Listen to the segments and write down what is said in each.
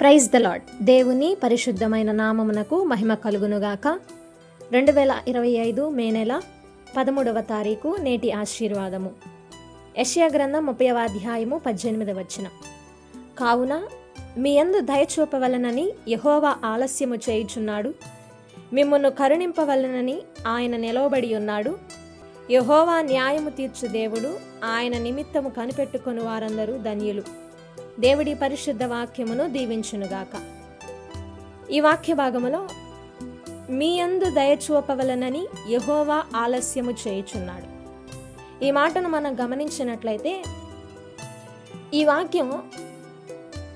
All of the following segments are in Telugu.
ప్రైజ్ ద లాడ్ దేవుని పరిశుద్ధమైన నామమునకు మహిమ కలుగునుగాక. రెండు వేల ఇరవై ఐదు మే నెల పదమూడవ తారీఖు నేటి ఆశీర్వాదము. యెషయా గ్రంథం ముప్పైవ అధ్యాయము పద్దెనిమిదవ వచ్చిన కావున మీ యందు దయచూపవలనని యహోవా ఆలస్యము చేయుచున్నాడు. మిమ్మల్ని కరుణింపవలనని ఆయన నిలవబడి ఉన్నాడు. యహోవా న్యాయము తీర్చు దేవుడు ఆయన నిమిత్తము కనిపెట్టుకుని వారందరూ ధన్యులు. దేవుడి పరిశుద్ధ వాక్యమును దీవించునుగాక. ఈ వాక్య భాగములో మీ అందు దయచూపవలనని యహోవా ఆలస్యము చేయుచున్నాడు. ఈ మాటను మనం గమనించినట్లయితే ఈ వాక్యం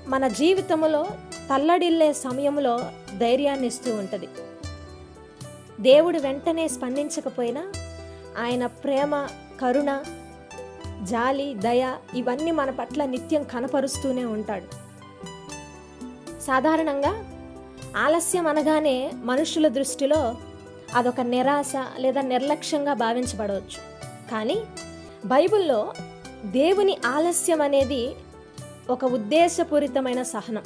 మన జీవితంలో తల్లడిల్లే సమయంలో ధైర్యాన్ని ఇస్తూ ఉంటుంది. దేవుడు వెంటనే స్పందించకపోయినా ఆయన ప్రేమ కరుణ జాలి దయ ఇవన్నీ మన పట్ల నిత్యం కనపరుస్తూనే ఉంటాడు. సాధారణంగా ఆలస్యం అనగానే మనుషుల దృష్టిలో అదొక నిరాశ లేదా నిర్లక్ష్యంగా భావించబడవచ్చు. కానీ బైబిల్లో దేవుని ఆలస్యం అనేది ఒక ఉద్దేశపూరితమైన సహనం.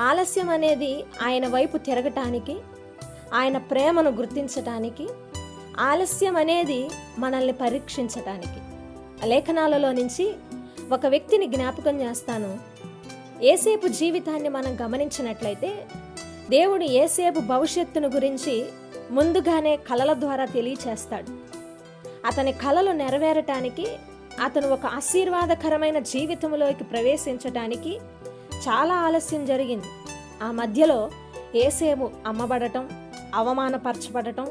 ఆలస్యం అనేది ఆయన వైపు తిరగటానికి ఆయన ప్రేమను గుర్తించటానికి ఆలస్యం అనేది మనల్ని పరీక్షించటానికి. లేఖనాలలో నుంచి ఒక వ్యక్తిని జ్ఞాపకం చేస్తాను. ఏసేపు జీవితాన్ని మనం గమనించినట్లయితే దేవుడు ఏసేపు భవిష్యత్తును గురించి ముందుగానే కలల ద్వారా తెలియచేస్తాడు. అతని కలలు నెరవేరటానికి అతను ఒక ఆశీర్వాదకరమైన జీవితంలోకి ప్రవేశించటానికి చాలా ఆలస్యం జరిగింది. ఆ మధ్యలో ఏసేపు అమ్మబడటం అవమానపరచబడటం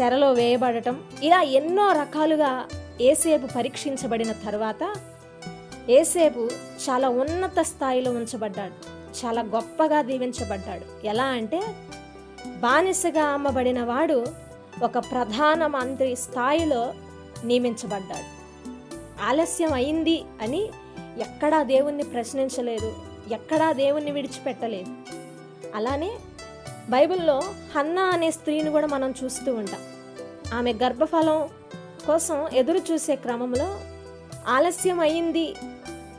చెరలో వేయబడటం ఇలా ఎన్నో రకాలుగా ఏసేపు పరీక్షించబడిన తర్వాత ఏసేపు చాలా ఉన్నత స్థాయిలో ఉంచబడ్డాడు. చాలా గొప్పగా దీవించబడ్డాడు. ఎలా అంటే బానిసగా అమ్మబడిన వాడు ఒక ప్రధాన మంత్రి స్థాయిలో నియమించబడ్డాడు. ఆలస్యం అయింది అని ఎక్కడా దేవుణ్ణి ప్రశ్నించలేదు. ఎక్కడా దేవుణ్ణి విడిచిపెట్టలేదు. అలానే బైబిల్లో హన్నా అనే స్త్రీని కూడా మనం చూస్తూ ఉంటాం. ఆమె గర్భఫలం కోసం ఎదురు చూసే క్రమంలో ఆలస్యం అయింది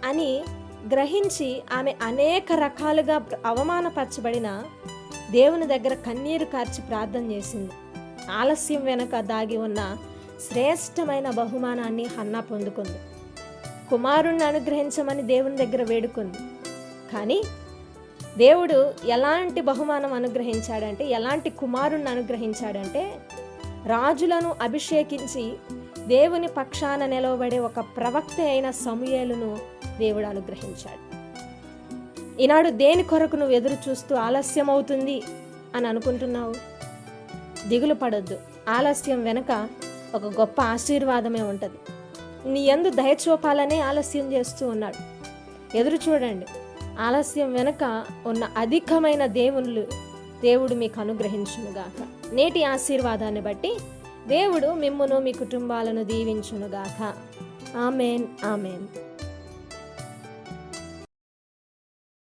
అని గ్రహించి ఆమె అనేక రకాలుగా అవమానపరచబడిన దేవుని దగ్గర కన్నీరు కార్చి ప్రార్థన చేసింది. ఆలస్యం వెనక దాగి ఉన్న శ్రేష్టమైన బహుమానాన్ని హన్నా పొందుకుంది. కుమారుణ్ణి అనుగ్రహించమని దేవుని దగ్గర వేడుకుంది. కానీ దేవుడు ఎలాంటి బహుమానం అనుగ్రహించాడంటే ఎలాంటి కుమారుణ్ణి అనుగ్రహించాడంటే రాజులను అభిషేకించి దేవుని పక్షాన నిలవబడే ఒక ప్రవక్త అయిన సమూయేలును దేవుడు అనుగ్రహించాడు. ఈనాడు దేని కొరకు నువ్వు ఎదురు చూస్తూ ఆలస్యం అవుతుంది అని అనుకుంటున్నావు? దిగులు పడొద్దు. ఆలస్యం వెనుక ఒక గొప్ప ఆశీర్వాదమే ఉంటుంది. నీ ఎందు దయచూపాలనే ఆలస్యం చేస్తూ ఉన్నాడు. ఎదురు చూడండి. ఆలస్యం వెనుక ఉన్న అధికమైన దేవుళ్ళు దేవుడు మీకు అనుగ్రహించునుగాక. నేటి ఆశీర్వాదాన్ని బట్టి దేవుడు మిమ్మును మీ కుటుంబాలను దీవించునుగాక. Amen amen.